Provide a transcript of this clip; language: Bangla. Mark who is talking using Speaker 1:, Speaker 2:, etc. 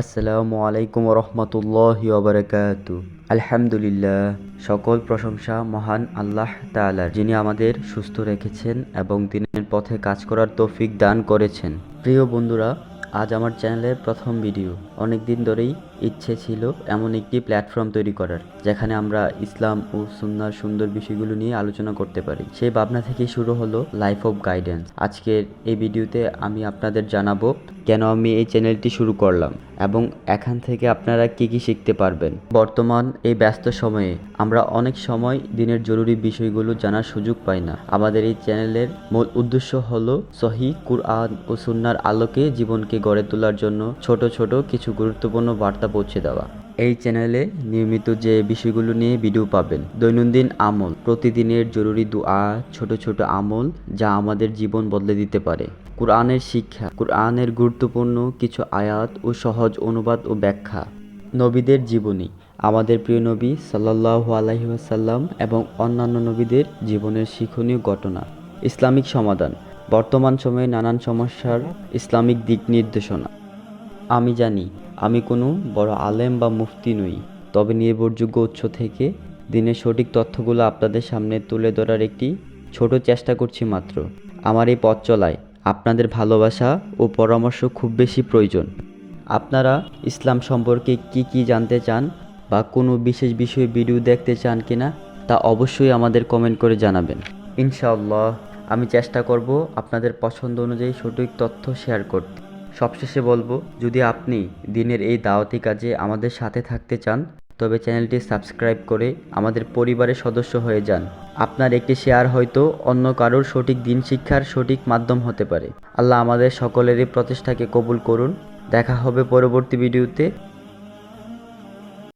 Speaker 1: আসসালামু আলাইকুম রহমতুল্লাহ ওবরাকাত আলহামদুলিল্লাহ, সকল প্রশংসা মহান আল্লাহ তাআলার, যিনি আমাদের সুস্থ রেখেছেন এবং দিনের পথে কাজ করার তৌফিক দান করেছেন। প্রিয় বন্ধুরা, আজ আমার চ্যানেলের প্রথম ভিডিও। অনেক দিন ধরেই ইচ্ছে ছিল এমন একটি প্ল্যাটফর্ম তৈরি করার, যেখানে আমরা ইসলাম ও সুন্নার সুন্দর বিষয়গুলো নিয়ে আলোচনা করতে পারি। সেই ভাবনা থেকে শুরু হলো লাইফ অফ গাইডেন্স আজকের এই ভিডিওতে আমি আপনাদের জানাব, কেন আমি এই চ্যানেলটি শুরু করলাম? এবং এখান থেকে আপনারা কি কি শিখতে পারবেন? বর্তমান এই ব্যস্ত সময়ে আমরা অনেক সময় দিনের জরুরি বিষয়গুলো জানার সুযোগ পাই না। আমাদের এই চ্যানেলের মূল উদ্দেশ্য হলো সহি কুরআন ও সুন্নার আলোকে জীবনকে গড়ে তোলার জন্য ছোট ছোট কিছু গুরুত্বপূর্ণ বার্তা পৌঁছে দেওয়া। এই চ্যানেলে নিয়মিত যে বিষয়গুলো নিয়ে ভিডিও পাবেন, দৈনন্দিন আমল, প্রতিদিনের জরুরি দোয়া, ছোট ছোট আমল যা আমাদের জীবন বদলে দিতে পারে। কোরআনের শিক্ষা, কোরআনের গুরুত্বপূর্ণ কিছু আয়াত ও সহজ অনুবাদ ও ব্যাখ্যা। নবীদের জীবনী, আমাদের প্রিয় নবী সাল্লাল্লাহু আলাইহি ওয়াসাল্লাম এবং অন্যান্য নবীদের জীবনের শিক্ষণীয় ঘটনা। ইসলামিক সমাধান, বর্তমান সময়ে নানান সমস্যার ইসলামিক দিক নির্দেশনা। আমি জানি, আমি কোনো বড় আলেম বা মুফতি নই, তবে নির্ভরযোগ্য উৎস থেকে দিনের সঠিক তথ্যগুলো আপনাদের সামনে তুলে ধরার একটি ছোট চেষ্টা করছি মাত্র। আমার এই পথ চলায় আপনাদের ভালোবাসা ও পরামর্শ খুব বেশি প্রয়োজন। আপনারা ইসলাম সম্পর্কে কি কি জানতে চান বা কোনো বিশেষ বিষয়ে ভিডিও দেখতে চান কিনা তা অবশ্যই আমাদের কমেন্ট করে জানাবেন। ইনশাআল্লাহ, আমি চেষ্টা করব আপনাদের পছন্দ অনুযায়ী সঠিক তথ্য শেয়ার করতে। সবশেষে বলব, যদি আপনি দিনের এই দাওয়াতি কাজে আমাদের সাথে থাকতে চান তবে চ্যানেলটি সাবস্ক্রাইব করে আমাদের পরিবারের সদস্য হয়ে যান। আপনার একটি শেয়ার হয়তো অন্য কারোর সঠিক দিন শিক্ষার সঠিক মাধ্যম হতে পারে। আল্লাহ আমাদের সকলেরই প্রচেষ্টাকে কবুল করুন। দেখা হবে পরবর্তী ভিডিওতে।